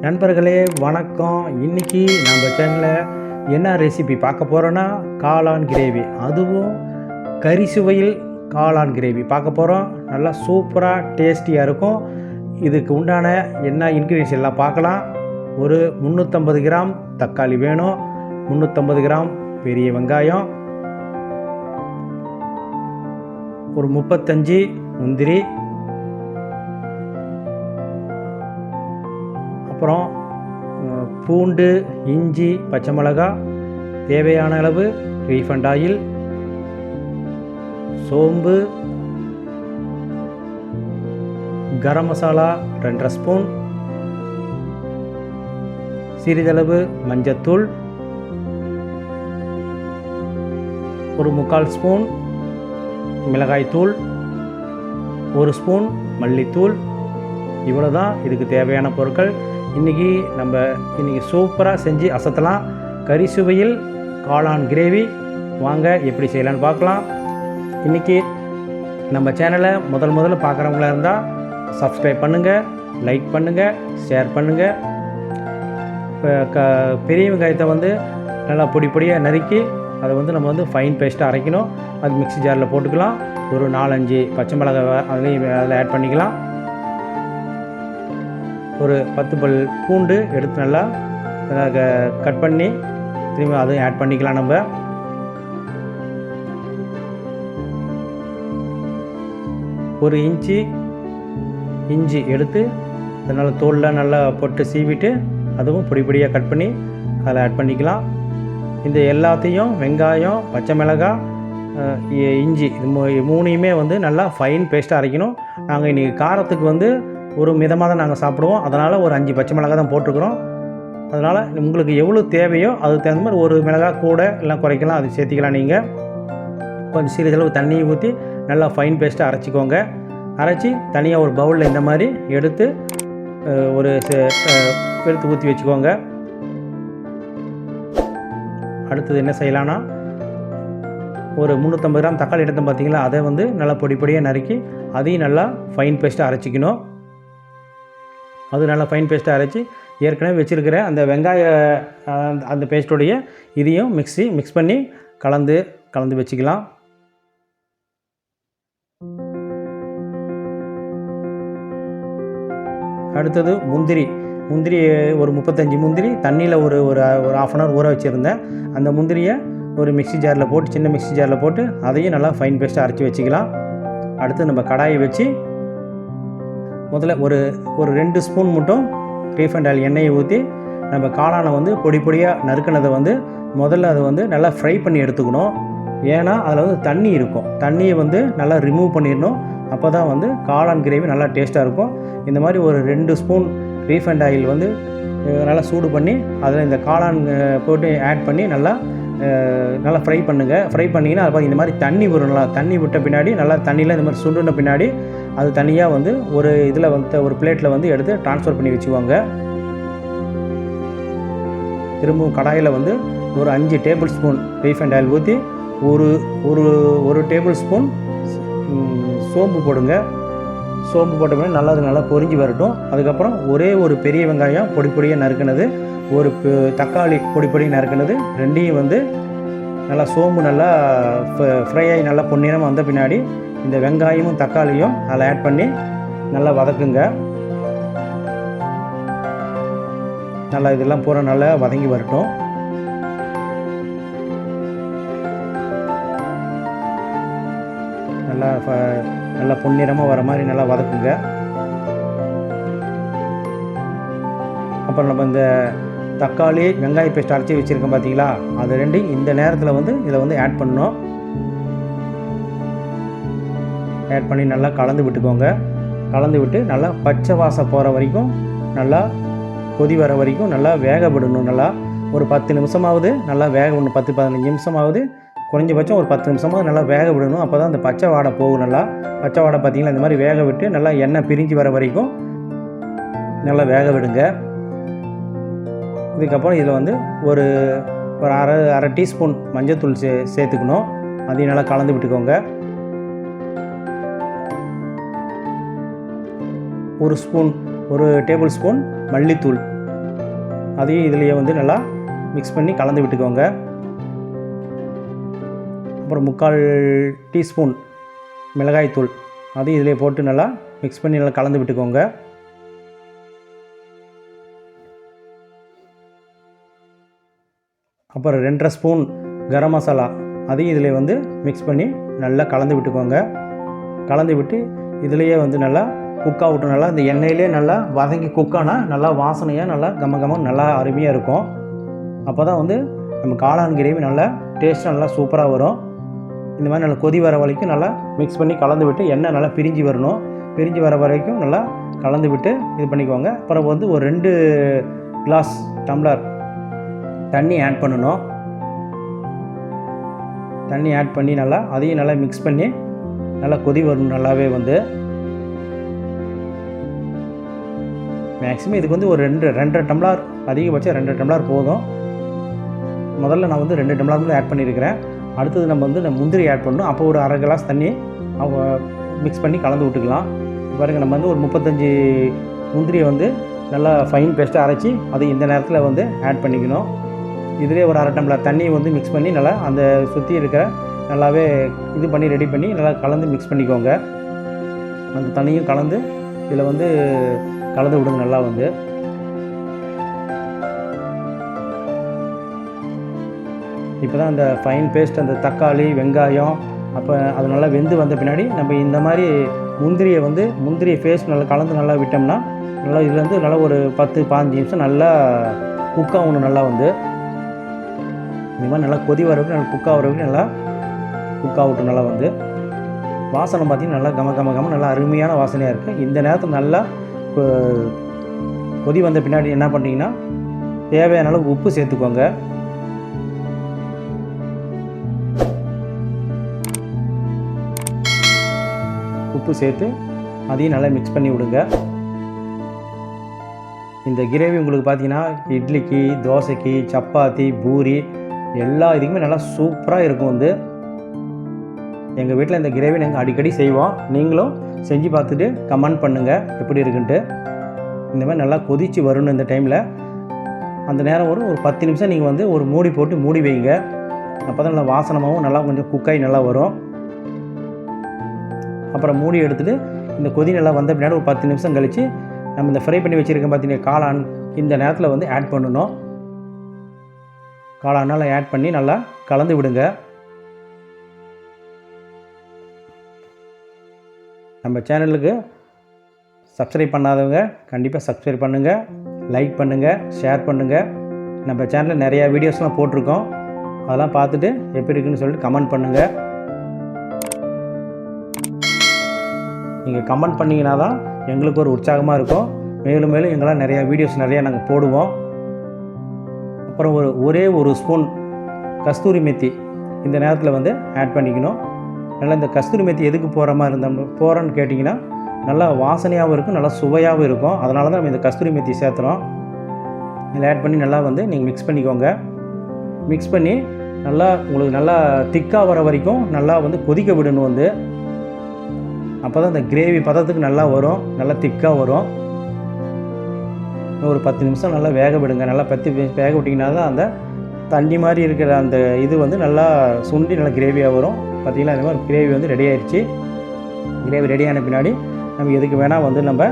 நண்பர்களே வணக்கம். இன்னைக்கு நம்ம சேனலில் என்ன ரெசிபி பார்க்க போகிறோன்னா காளான் கிரேவி அதுவும் கறி சுவையில் காளான் கிரேவி பார்க்க போகிறோம் நல்லா சூப்பராக டேஸ்டியாக இருக்கும். இதுக்கு உண்டான என்ன இன்க்ரீடியன்ஸ் எல்லாம் பார்க்கலாம். ஒரு முந்நூற்றம்பது கிராம் தக்காளி வேணும். முந்நூற்றம்பது கிராம் பெரிய வெங்காயம். ஒரு முப்பத்தஞ்சு முந்திரி. அப்புறம் பூண்டு இஞ்சி பச்சை மிளகாய் தேவையான அளவு ரீஃபண்ட் ஆயில் சோம்பு கரம் மசாலா ரெண்டரை ஸ்பூன் சிறிதளவு மஞ்சத்தூள் ஒரு முக்கால் ஸ்பூன் மிளகாய்த்தூள் ஒரு ஸ்பூன் மல்லித்தூள். இவ்வளோ தான் இதுக்கு தேவையான பொருட்கள். இன்றைக்கி நம்ம இன்றைக்கி சூப்பராக செஞ்சு அசத்தலாம். கறி சுவையில் காளான் கிரேவி. வாங்க எப்படி செய்யலான்னு பார்க்கலாம். இன்றைக்கி நம்ம சேனலை முதல் முதல்ல பார்க்குறவங்களா இருந்தால் சப்ஸ்கிரைப் பண்ணுங்கள் லைக் பண்ணுங்கள் ஷேர் பண்ணுங்கள் இப்போ க பெரிய வெங்காயத்தை வந்து நல்லா பொடி பொடியாக நறுக்கி அதை வந்து நம்ம வந்து ஃபைன் பேஸ்ட்டாக அரைக்கணும். அது மிக்ஸி ஜாரில் போட்டுக்கலாம். ஒரு நாலஞ்சு பச்சை மிளகாய் அதுலேயும் அதில் ஆட் பண்ணிக்கலாம். ஒரு பத்து பல் பூண்டு எடுத்து நல்லா கட் பண்ணி திரும்ப அதையும் ஆட் பண்ணிக்கலாம் நம்ம. ஒரு இன்ச்சு இஞ்சி எடுத்து அதனால் தோலில் நல்லா போட்டு சீவிட்டு அதுவும் பொடி பொடியாக கட் பண்ணி அதில் ஆட் பண்ணிக்கலாம். இந்த எல்லாத்தையும் வெங்காயம் பச்சை மிளகாய் இ- இஞ்சி இது மூணையுமே வந்து நல்லா ஃபைன் பேஸ்ட்டாக அரைக்கணும். நாங்கள் இன்றைக்கி காரத்துக்கு வந்து ஒரு மிதமாக தான் நாங்கள் சாப்பிடுவோம். அதனால் ஒரு அஞ்சு பச்சை மிளகாய் தான் போட்டிருக்கிறோம். அதனால் உங்களுக்கு எவ்வளோ தேவையோ அதுக்கு தகுந்த மாதிரி ஒரு மிளகாய் கூட எல்லாம் குறைக்கலாம். அது சேர்த்திக்கலாம் நீங்கள் கொஞ்சம் சிறிதளவு தண்ணியை ஊற்றி நல்லா ஃபைன் பேஸ்ட்டாக அரைச்சிக்கோங்க. அரைச்சி தனியாக ஒரு பவுலில் இந்த மாதிரி எடுத்து ஒரு எடுத்து ஊற்றி வச்சுக்கோங்க. அடுத்தது என்ன செய்யலான்னா ஒரு முந்நூற்றம்பது கிராம் தக்காளி எடுத்தோம் பார்த்தீங்களா? அதை வந்து நல்லா பொடி பொடியாக நறுக்கி அதையும் நல்லா ஃபைன் பேஸ்ட்டாக அரைச்சிக்கணும். அது நல்லா ஃபைன் பேஸ்ட்டாக அரைச்சி ஏற்கனவே வச்சுருக்கிற அந்த வெங்காய அந்த பேஸ்ட்டுடைய இதையும் மிக்ஸி மிக்ஸ் பண்ணி கலந்து கலந்து வச்சுக்கலாம். அடுத்தது முந்திரி. முந்திரி ஒரு முப்பத்தஞ்சு முந்திரி தண்ணியில் ஒரு ஒரு ஒரு ஆஃப் அன் ஹவர் ஊற வச்சுருந்தேன். அந்த முந்திரியை ஒரு மிக்ஸி ஜாரில் போட்டு சின்ன மிக்ஸி ஜாரில் போட்டு அதையும் நல்லா ஃபைன் பேஸ்ட்டாக அரைச்சி வச்சுக்கலாம். அடுத்து நம்ம கடாயை வச்சு முதல்ல ஒரு ஒரு ரெண்டு ஸ்பூன் மட்டும் ரீஃபண்ட் ஆயில் எண்ணெயை ஊற்றி நம்ம காளானை வந்து பொடி பொடியாக நறுக்கினதை வந்து முதல்ல அதை வந்து நல்லா ஃப்ரை பண்ணி எடுத்துக்கணும். ஏன்னா அதில் வந்து தண்ணி இருக்கும். தண்ணியை வந்து நல்லா ரிமூவ் பண்ணிடணும். அப்போ தான் வந்து காளான் கிரேவி நல்லா டேஸ்ட்டாக இருக்கும். இந்த மாதிரி ஒரு ரெண்டு ஸ்பூன் ரீஃபண்ட் ஆயில் வந்து நல்லா சூடு பண்ணி அதில் இந்த காளான் போட்டு ஆட் பண்ணி நல்லா நல்லா ஃப்ரை பண்ணுங்கள் ஃப்ரை பண்ணிங்கன்னா அது இந்த மாதிரி தண்ணி வரும் நல்லா. தண்ணி விட்ட பின்னாடி நல்லா தண்ணியில் இந்த மாதிரி சுண்டுன பின்னாடி அது தனியாக வந்து ஒரு இதில் வந்து ஒரு பிளேட்டில் வந்து எடுத்து ட்ரான்ஸ்ஃபர் பண்ணி வச்சுக்குவாங்க. திரும்பவும் கடாயில் வந்து ஒரு அஞ்சு டேபிள் ஸ்பூன் ரீஃபைண்ட் ஆயில் ஊற்றி ஒரு ஒரு ஒரு டேபிள் ஸ்பூன் சோம்பு போடுங்க. சோம்பு போட்ட பின்னாடி நல்லா அது நல்லா பொரிஞ்சு வரட்டும். அதுக்கப்புறம் ஒரே ஒரு பெரிய வெங்காயம் பொடி பொடியாக நறுக்கினது. ஒரு தக்காளி பொடி பொடி நறுக்கினது ரெண்டையும் வந்து நல்லா சோம்பு நல்லா ஃப்ரை ஆகி நல்லா பொன்னிறமாக வந்த பின்னாடி இந்த வெங்காயமும் தக்காளியும் அதில் ஆட் பண்ணி நல்லா வதக்குங்க. நல்லா இதெல்லாம் பூரா நல்லா வதங்கி வரட்டும். நல்லா ஃப- நல்லா பொன்னிறமாக வர மாதிரி நல்லா வதக்குங்க. அப்புறம் நம்ம இந்த தக்காளி வெங்காய பேஸ்ட் அரைச்சி வச்சுருக்கோம் பார்த்தீங்களா அது ரெண்டையும் இந்த நேரத்தில் வந்து இதை வந்து ஆட் பண்ணணும். ஆட் பண்ணி நல்லா கலந்து விட்டுக்கோங்க. கலந்து விட்டு நல்லா பச்சை வாசம் போகிற வரைக்கும் நல்லா கொதி வர வரைக்கும் நல்லா வேக விடணும் நல்லா. ஒரு பத்து நிமிஷமாவது நல்லா வேக விடணும். பத்து பதினஞ்சு நிமிஷமாவது குறைஞ்சபட்சம் ஒரு பத்து நிமிஷமாவது நல்லா வேக விடணும். அப்போ தான் அந்த பச்சை வாடை போகும் நல்லா. பச்சை வாடை பார்த்திங்கன்னா இந்த மாதிரி வேக விட்டு நல்லா எண்ணெய் பிரிஞ்சு வர வரைக்கும் நல்லா வேக விடுங்க. இதுக்கப்புறம் இதில் வந்து ஒரு ஒரு அரை அரை டீஸ்பூன் மஞ்சத்தூள் சே சேர்த்துக்கணும். அதையும் நல்லா கலந்து விட்டுக்கோங்க. ஒரு ஸ்பூன் ஒரு டேபிள் ஸ்பூன் மல்லித்தூள். அதையும் இதுலேயே வந்து நல்லா மிக்ஸ் பண்ணி கலந்து விட்டுக்கோங்க. அப்புறம் முக்கால் டீஸ்பூன் மிளகாய்த்தூள். அதையும் இதிலே போட்டு நல்லா மிக்ஸ் பண்ணி நல்லா கலந்து விட்டுக்கோங்க. அப்புறம் ரெண்டரை ஸ்பூன் கரம் மசாலா அதையும் இதில் வந்து மிக்ஸ் பண்ணி நல்லா கலந்து விட்டுக்கோங்க. கலந்து விட்டு இதுலேயே வந்து நல்லா குக் ஆகட்டும் நல்லா இந்த எண்ணெயிலே நல்லா வதங்கி குக்கானா நல்லா வாசனையாக நல்லா கம கம நல்லா அருமையாக இருக்கும். அப்போ தான் வந்து நம்ம காளான் கிரேவி நல்லா டேஸ்ட் நல்லா சூப்பராக வரும். இந்த மாதிரி நல்லா கொதி வர வரைக்கும் நல்லா மிக்ஸ் பண்ணி கலந்து விட்டு எண்ணெய் நல்லா பிரிஞ்சு வரணும். பிரிஞ்சு வர வரைக்கும் நல்லா கலந்து விட்டு இது பண்ணிக்கோங்க. அப்புறம் வந்து ஒரு ரெண்டு கிளாஸ் டம்ளர் தண்ணி ஆட் பண்ணணும். தண்ணி ஆட் பண்ணி நல்லா அதையும் நல்லா மிக்ஸ் பண்ணி நல்லா கொதி வரணும் நல்லாவே வந்து. மேக்ஸிமம் இதுக்கு வந்து ஒரு ரெண்டு ரெண்டரை டம்ளர் அதிகபட்சம் ரெண்டு டம்ளர் போதும். முதல்ல நான் வந்து ரெண்டு டம்ளார் மட்டும் ஆட் பண்ணியிருக்கிறேன் அடுத்தது நம்ம வந்து நம்ம முந்திரி ஆட் பண்ணணும். அப்போ ஒரு அரை கிளாஸ் தண்ணி மிக்ஸ் பண்ணி கலந்து விட்டுக்கலாம். பாருங்கள் நம்ம வந்து ஒரு முப்பத்தஞ்சு முந்திரியை வந்து நல்லா ஃபைன் பேஸ்ட்டாக அரைச்சி அது இந்த நேரத்தில் வந்து ஆட் பண்ணிக்கணும். இதுலேயே ஒரு அரை டம்ளர் தண்ணி வந்து மிக்ஸ் பண்ணி நல்லா அந்த சுற்றி இருக்கிற நல்லாவே இது பண்ணி ரெடி பண்ணி நல்லா கலந்து மிக்ஸ் பண்ணிக்கோங்க. அந்த தண்ணியும் கலந்து இதில் வந்து கலந்து விடுங்க நல்லா வந்து. இப்போ தான் அந்த ஃபைன் பேஸ்ட் அந்த தக்காளி வெங்காயம் அப்போ அது நல்லா வெந்து வந்த பின்னாடி நம்ம இந்த மாதிரி முந்திரியை வந்து முந்திரியை பேஸ்ட் நல்லா கலந்து நல்லா விட்டோம்னா நல்லா இதில் நல்லா ஒரு பத்து பாஞ்சு நிமிஷம் நல்லா குக்காகணும் நல்லா வந்து. இந்த மாதிரி நல்லா கொதி வர வரைக்கும் நல்லா குக் ஆகிற வரைக்கும் நல்லா குக் ஆகட்டும் நல்லா வந்து வாசனை பார்த்திங்கன்னா நல்லா கம கம கம நல்லா அருமையான வாசனையாக இருக்குது இந்த நேரத்தில் நல்லா கொதி வந்த பின்னாடி என்ன பண்ணிங்கன்னா தேவையான அளவு உப்பு சேர்த்துக்கோங்க. உப்பு சேர்த்து அதையும் நல்லா மிக்ஸ் பண்ணி விடுங்க. இந்த கிரேவி உங்களுக்கு பார்த்தீங்கன்னா இட்லிக்கு தோசைக்கு சப்பாத்தி பூரி எல்லா இதுக்குமே நல்லா சூப்பராக இருக்கும் வந்து. எங்கள் வீட்டில் இந்த கிரேவி நாங்கள் அடிக்கடி செய்வோம். நீங்களும் செஞ்சு பார்த்துட்டு கமெண்ட் பண்ணுங்கள் எப்படி இருக்குன்ட்டு. இந்த மாதிரி நல்லா கொதித்து வரணும் இந்த டைமில் அந்த நேரம் ஒரு ஒரு பத்து நிமிஷம் நீங்கள் வந்து ஒரு மூடி போட்டு மூடி வைங்க. அப்போ தான் நல்லா வாசனமாகவும் நல்லா கொஞ்சம் குக்காகி நல்லா வரும். அப்புறம் மூடி எடுத்துகிட்டு இந்த கொதி நல்லா வந்த பின்னாடி ஒரு பத்து நிமிஷம் கழித்து நம்ம இந்த ஃப்ரை பண்ணி வச்சுருக்க பார்த்தீங்கன்னா காளான் இந்த நேரத்தில் வந்து ஆட் பண்ணணும். காளானால் ஆட் பண்ணி நல்லா கலந்து விடுங்க. நம்ம சேனலுக்கு சப்ஸ்கிரைப் பண்ணாதவங்க கண்டிப்பாக சப்ஸ்கிரைப் பண்ணுங்கள் லைக் பண்ணுங்கள் ஷேர் பண்ணுங்கள் நம்ம சேனலில் நிறையா வீடியோஸ்லாம் போட்டிருக்கோம். அதெல்லாம் பார்த்துட்டு எப்படி இருக்குன்னு சொல்லிட்டு கமெண்ட் பண்ணுங்கள் நீங்கள் கமெண்ட் பண்ணிங்கன்னா தான் எங்களுக்கு ஒரு உற்சாகமாக இருக்கும். மேலும் மேலும் எங்களால் நிறையா வீடியோஸ் நிறையா நாங்கள் போடுவோம். அப்புறம் ஒரு ஒரே ஒரு ஸ்பூன் கஸ்தூரி மெத்தி இந்த நேரத்தில் வந்து ஆட் பண்ணிக்கணும். நல்லா இந்த கஸ்தூரி மெத்தி எதுக்கு போகிற மாதிரி இருந்தோம் போகிறோன்னு கேட்டிங்கன்னா நல்லா வாசனையாகவும் இருக்கும் நல்லா சுவையாகவும் இருக்கும். அதனால தான் நம்ம இந்த கஸ்தூரி மெத்தி சேர்த்துறோம். இதில் ஆட் பண்ணி நல்லா வந்து நீங்கள் மிக்ஸ் பண்ணிக்கோங்க. மிக்ஸ் பண்ணி நல்லா உங்களுக்கு நல்லா திக்காக வர வரைக்கும் நல்லா வந்து கொதிக்க விடணும் வந்து. அப்போ தான் இந்த கிரேவி பதத்துக்கு நல்லா வரும் நல்லா திக்காக வரும். ஒரு பத்து நிமிஷம் நல்லா வேக விடுங்க. நல்லா பத்து வேக விட்டிங்கன்னா தான் அந்த தண்ணி மாதிரி இருக்கிற அந்த இது வந்து நல்லா சுண்டி நல்லா கிரேவியாக வரும். பார்த்தீங்களா இந்த மாதிரி கிரேவி வந்து ரெடி ஆயிடுச்சு கிரேவி ரெடி ஆன பின்னாடி நம்ம எதுக்கு வேணால் வந்து நம்ம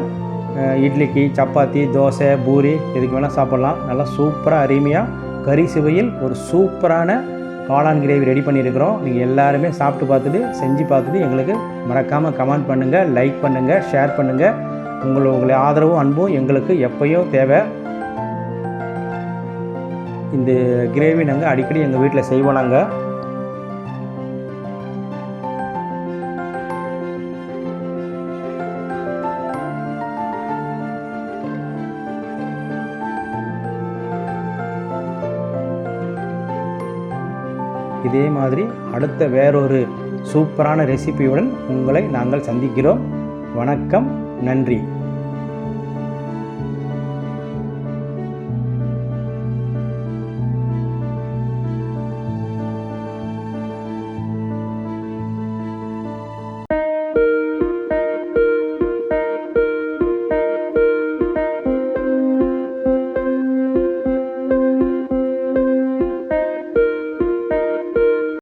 இட்லிக்கு சப்பாத்தி தோசை பூரி எதுக்கு வேணால் சாப்பிட்லாம். நல்லா சூப்பராக அருமையாக கறி சுவையில் ஒரு சூப்பரான காளான் கிரேவி ரெடி பண்ணியிருக்கிறோம். நீங்கள் எல்லாருமே சாப்பிட்டு பார்த்துட்டு செஞ்சு பார்த்துட்டு எங்களுக்கு மறக்காமல் கமெண்ட் பண்ணுங்கள் லைக் பண்ணுங்கள் ஷேர் பண்ணுங்கள் உங்களுடைய உங்களை ஆதரவும் அன்பும் எங்களுக்கு எப்பயும் தேவை. இந்த கிரேவி நாங்கள் அடிக்கடி எங்கள் வீட்டில் செய்வோம் நாங்கள் இதே மாதிரி அடுத்த வேறொரு சூப்பரான ரெசிபியுடன் உங்களை நாங்கள் சந்திக்கிறோம். வணக்கம். நன்றி.